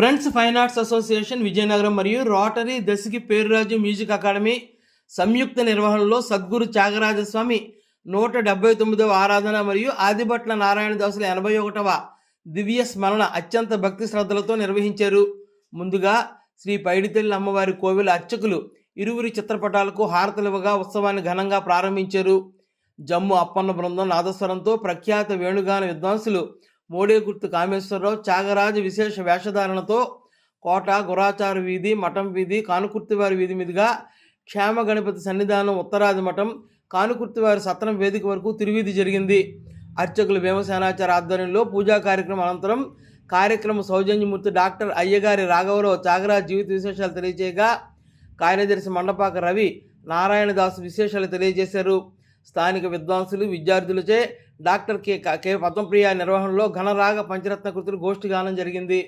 Friends fine arts association Vizianagaram మరియు rotary దశకి పేరురాజు మ్యూజిక్ అకాడమీ సంయుక్త నిర్వహణలో సద్గురు త్యాగరాజస్వామి నూట డెబ్బై తొమ్మిదవ ఆరాధన మరియు ఆదిభట్ల నారాయణ దాసుల ఎనభై ఒకటవ దివ్య స్మరణ అత్యంత భక్తి శ్రద్ధలతో నిర్వహించారు. ముందుగా శ్రీ పైడితల్లి అమ్మవారి కోవిల అర్చకులు ఇరువురి చిత్రపటాలకు హారతలివ్వగా ఉత్సవాన్ని ఘనంగా ప్రారంభించారు. జమ్ము అప్పన్న బృందం నాదస్వరంతో ప్రఖ్యాత వేణుగాన విద్వాంసులు మోడేగుర్తు కామేశ్వరరావు త్యాగరాజు విశేష వేషధారణతో కోట గురాచార వీధి మఠం వీధి కానుకుర్తివారి వీధి మీదుగా క్షేమ గణపతి సన్నిధానం ఉత్తరాది మఠం కానుకుర్తివారి సత్రం వేదిక వరకు తిరువీధి జరిగింది. అర్చకులు భీమసేనాచార్య ఆధ్వర్యంలో పూజా కార్యక్రమం అనంతరం కార్యక్రమ సౌజన్యమూర్తి డాక్టర్ అయ్యగారి రాఘవరావు త్యాగరాజు జీవిత విశేషాలు తెలియజేయగా కార్యదర్శి మండపాక రవి నారాయణదాస్ విశేషాలు తెలియజేశారు. స్థానిక విద్వాంసులు విద్యార్థులచే డాక్టర్ కె కె పద్మప్రియ నిర్వహణలో ఘనరాగ పంచరత్న కృతులు గోష్ఠి గానం జరిగింది.